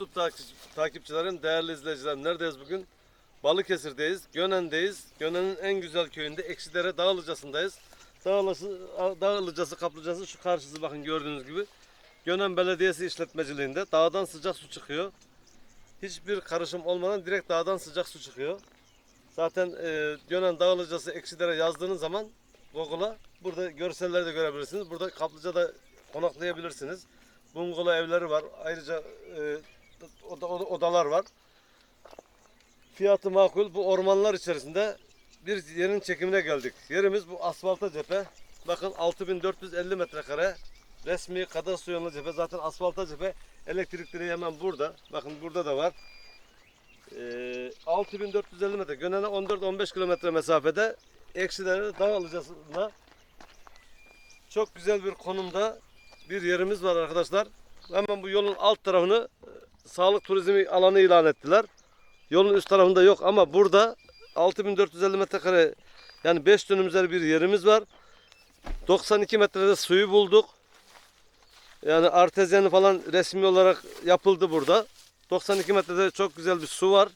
YouTube takip- takipçilerim, değerli izleyicilerim neredeyiz bugün? Balıkesir'deyiz, Gönen'deyiz. Gönen'in en güzel köyünde Ekşidere Dağlıcası'ndayız. Dağlıcası, Dağlıcası, Kaplıcası şu karşısı bakın gördüğünüz gibi. Gönen Belediyesi işletmeciliğinde dağdan sıcak su çıkıyor. Hiçbir karışım olmadan direkt dağdan sıcak su çıkıyor. Zaten e, Gönen Dağlıcası Ekşidere yazdığınız zaman Google'a burada görselleri de görebilirsiniz. Burada Kaplıca'da konaklayabilirsiniz. Bungalov evleri var. Ayrıca e, oda, oda- odalar var. Fiyatı makul. Bu ormanlar içerisinde bir yerin çekimine geldik. Yerimiz bu asfalta cephe. Bakın 6450 metrekare. Resmi kadastro yoluna cephe. Zaten asfalta cephe. Elektrik direği hemen burada. Bakın burada da var. E, 6450 metre. Gönen'e 14-15 kilometre mesafede. Ekşilere dağ alıcasına çok güzel bir konumda bir yerimiz var arkadaşlar. Hemen bu yolun alt tarafını sağlık turizmi alanı ilan ettiler. Yolun üst tarafında yok ama burada 6450 metrekare yani 5 dönüm üzeri bir yerimiz var. 92 metrede suyu bulduk. Yani artezyeni falan resmi olarak yapıldı burada. 92 metrede çok güzel bir su var.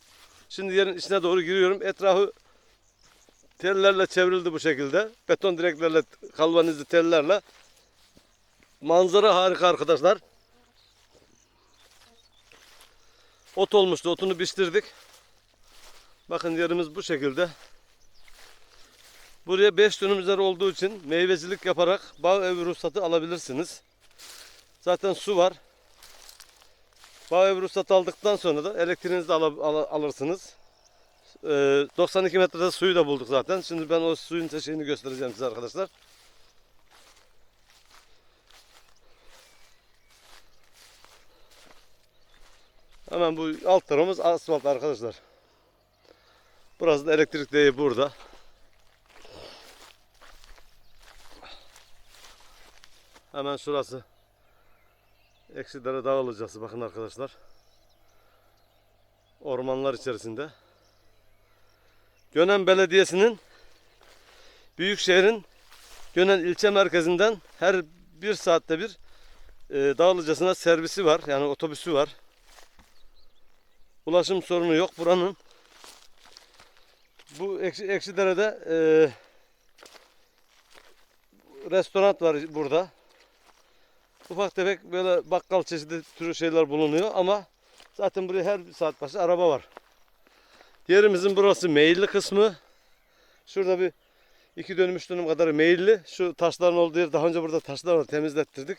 Şimdi yerin içine doğru giriyorum. Etrafı tellerle çevrildi bu şekilde. Beton direklerle, kalvanizli tellerle. Manzara harika arkadaşlar. Ot olmuştu. Otunu biçtirdik. Bakın yerimiz bu şekilde. Buraya 5 dönüm üzeri olduğu için meyvecilik yaparak bağ evi ruhsatı alabilirsiniz. Zaten su var. Bağ evi ruhsatı aldıktan sonra da elektriğinizi de ala- ala- alırsınız. Ee, 92 metrede suyu da bulduk zaten. Şimdi ben o suyun şeyini göstereceğim size arkadaşlar. Hemen bu alt tarafımız asfalt arkadaşlar. Burası da elektrik direği burada. Hemen şurası. Ekşidere Dağlıcası bakın arkadaşlar. Ormanlar içerisinde. Gönen Belediyesi'nin Büyükşehir'in Gönen ilçe merkezinden her bir saatte bir e, Dağlıcası'na servisi var. Yani otobüsü var. Ulaşım sorunu yok buranın. Bu Ekşi, Ekşidere'de e, restoran var burada. Ufak tefek böyle bakkal çeşidi türü şeyler bulunuyor ama zaten buraya her saat başı araba var. Yerimizin burası meyilli kısmı. Şurada bir iki dönüm üç dönüm kadar meyilli. Şu taşların olduğu yer daha önce burada taşlar var temizlettirdik.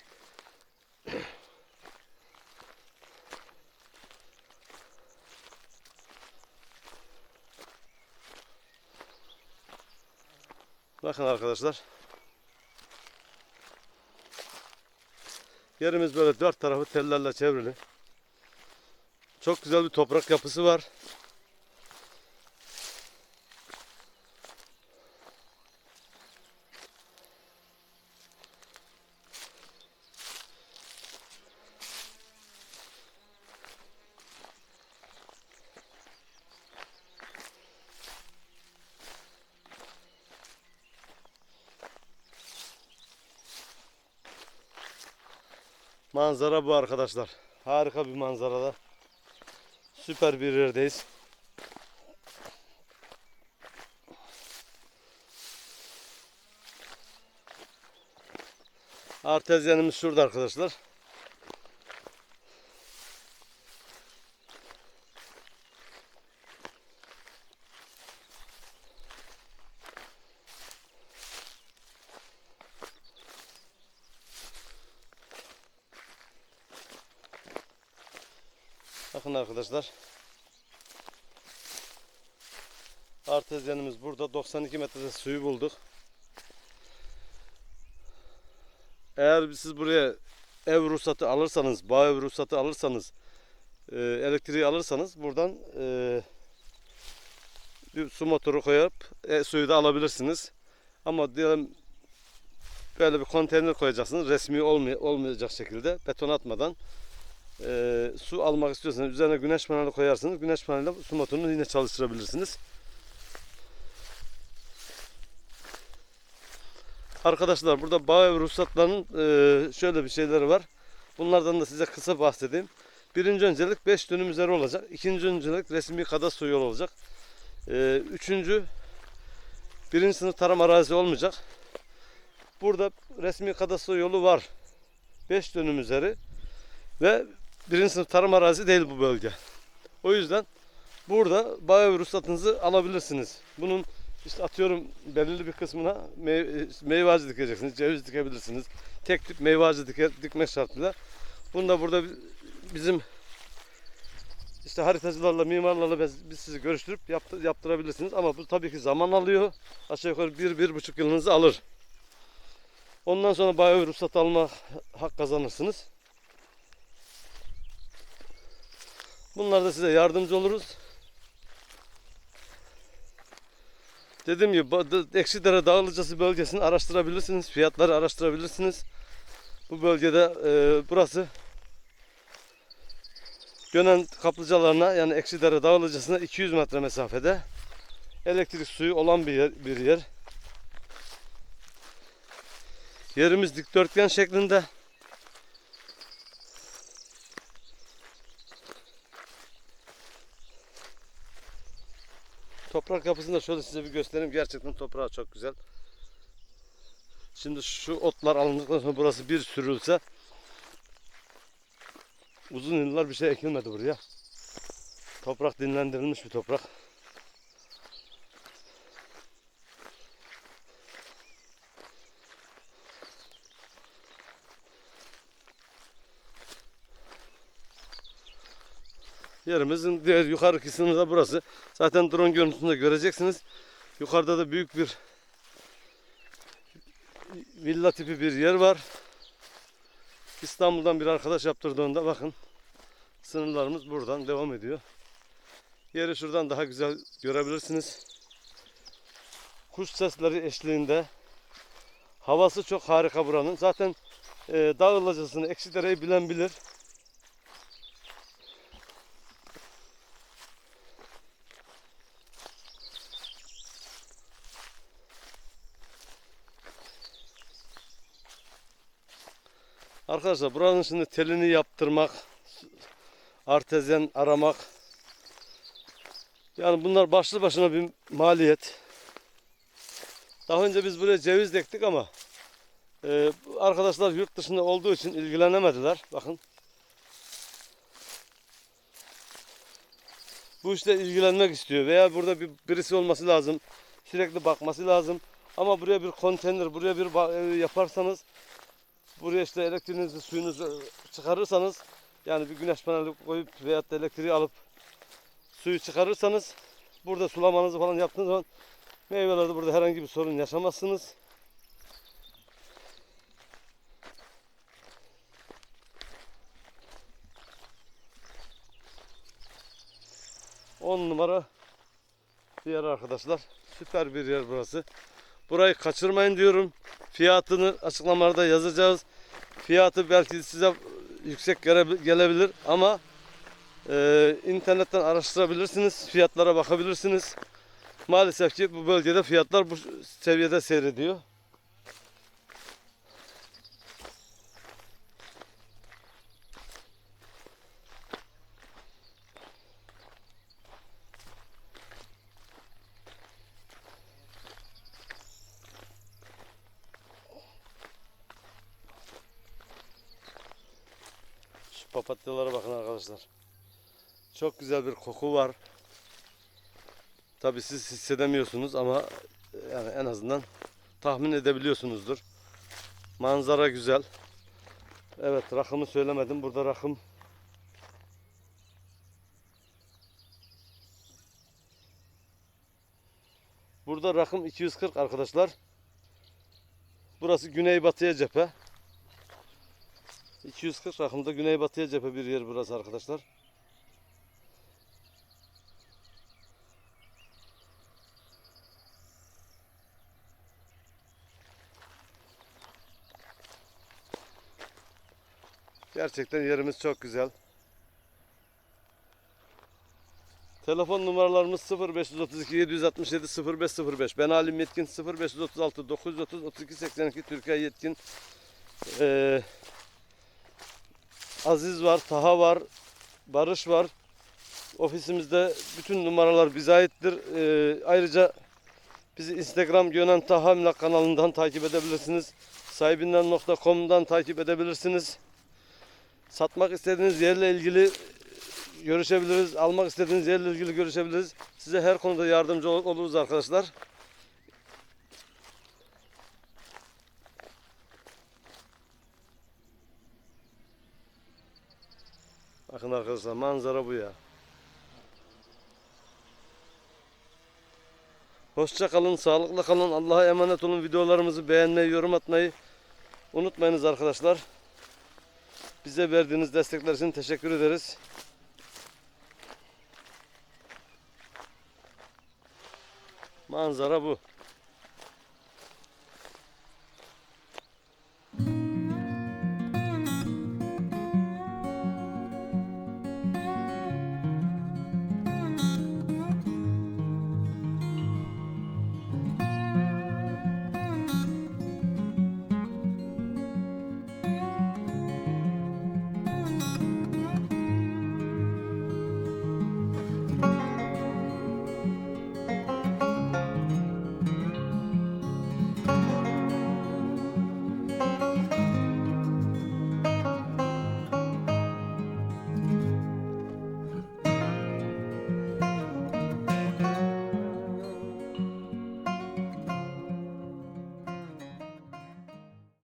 Bakın arkadaşlar. Yerimiz böyle dört tarafı tellerle çevrili. Çok güzel bir toprak yapısı var. Manzara bu arkadaşlar. Harika bir manzarada. Süper bir yerdeyiz. Artezyenimiz şurada arkadaşlar. Bakın arkadaşlar. Artezyenimiz burada 92 metrede suyu bulduk. Eğer siz buraya ev ruhsatı alırsanız, bağ ev ruhsatı alırsanız, e, elektriği alırsanız buradan e, bir su motoru koyup e, suyu da alabilirsiniz. Ama diyelim böyle bir konteyner koyacaksınız resmi olmay olmayacak şekilde beton atmadan e, su almak istiyorsanız üzerine güneş paneli koyarsınız. Güneş paneliyle su motorunu yine çalıştırabilirsiniz. Arkadaşlar burada bağ ev ruhsatlarının e, şöyle bir şeyleri var. Bunlardan da size kısa bahsedeyim. Birinci öncelik 5 dönüm üzeri olacak. İkinci öncelik resmi kadastro yolu olacak. Ee, üçüncü birinci sınıf tarım arazi olmayacak. Burada resmi kadastro yolu var. 5 dönüm üzeri ve birinci sınıf tarım arazi değil bu bölge. O yüzden burada bayağı ruhsatınızı alabilirsiniz. Bunun işte atıyorum belirli bir kısmına mey- meyve ağacı dikeceksiniz, ceviz dikebilirsiniz. Tek tip meyve ağacı dike- dikmek şartıyla. Bunu da burada bi- bizim işte haritacılarla, mimarlarla biz, sizi görüştürüp yaptı- yaptırabilirsiniz. Ama bu tabii ki zaman alıyor. Aşağı yukarı bir, bir buçuk yılınızı alır. Ondan sonra bayağı ruhsat alma hak kazanırsınız. Bunlar da size yardımcı oluruz. Dediğim gibi Ekşidere Dağlıcası bölgesini araştırabilirsiniz. Fiyatları araştırabilirsiniz. Bu bölgede e, burası Gönen kaplıcalarına yani Ekşidere Dağlıcası'na 200 metre mesafede elektrik suyu olan bir yer. Bir yer. Yerimiz dikdörtgen şeklinde. Toprak yapısını da şöyle size bir göstereyim. Gerçekten toprağı çok güzel. Şimdi şu otlar alındıktan sonra burası bir sürülse uzun yıllar bir şey ekilmedi buraya. Toprak dinlendirilmiş bir toprak. Yerimizin diğer yukarı kısmı da burası. Zaten drone görüntüsünde göreceksiniz. Yukarıda da büyük bir villa tipi bir yer var. İstanbul'dan bir arkadaş yaptırdığında bakın sınırlarımız buradan devam ediyor. Yeri şuradan daha güzel görebilirsiniz. Kuş sesleri eşliğinde havası çok harika buranın. Zaten e, dağ ılacasını, Ekşidere'yi bilen bilir. Arkadaşlar buranın şimdi telini yaptırmak, artezyen aramak. Yani bunlar başlı başına bir maliyet. Daha önce biz buraya ceviz dektik ama e, arkadaşlar yurt dışında olduğu için ilgilenemediler. Bakın. Bu işte ilgilenmek istiyor veya burada bir birisi olması lazım. Sürekli bakması lazım. Ama buraya bir konteyner, buraya bir e, yaparsanız buraya işte elektriğinizi, suyunuzu çıkarırsanız yani bir güneş paneli koyup veyahut da elektriği alıp suyu çıkarırsanız burada sulamanızı falan yaptığınız zaman meyvelerde burada herhangi bir sorun yaşamazsınız. On numara bir yer arkadaşlar. Süper bir yer burası. Burayı kaçırmayın diyorum. Fiyatını açıklamalarda yazacağız. Fiyatı belki size yüksek gele- gelebilir ama e, internetten araştırabilirsiniz. Fiyatlara bakabilirsiniz. Maalesef ki bu bölgede fiyatlar bu seviyede seyrediyor. Papatyalara bakın arkadaşlar. Çok güzel bir koku var. Tabii siz hissedemiyorsunuz ama yani en azından tahmin edebiliyorsunuzdur. Manzara güzel. Evet rakımı söylemedim. Burada rakım Burada rakım 240 arkadaşlar. Burası güneybatıya cephe. 240 rakımda güneybatıya cephe bir yer burası arkadaşlar. Gerçekten yerimiz çok güzel. Telefon numaralarımız 0532 767 0505. Ben Halim Yetkin 0536 930 32 82 Türkiye Yetkin. Ee, Aziz var, Taha var, Barış var. Ofisimizde bütün numaralar bize aittir. Ee, ayrıca bizi Instagram Gönen Tahamla kanalından takip edebilirsiniz. Sahibinden.com'dan takip edebilirsiniz. Satmak istediğiniz yerle ilgili görüşebiliriz. Almak istediğiniz yerle ilgili görüşebiliriz. Size her konuda yardımcı ol- oluruz arkadaşlar. Bakın arkadaşlar manzara bu ya. Hoşça kalın, sağlıklı kalın. Allah'a emanet olun. Videolarımızı beğenmeyi, yorum atmayı unutmayınız arkadaşlar. Bize verdiğiniz destekler için teşekkür ederiz. Manzara bu.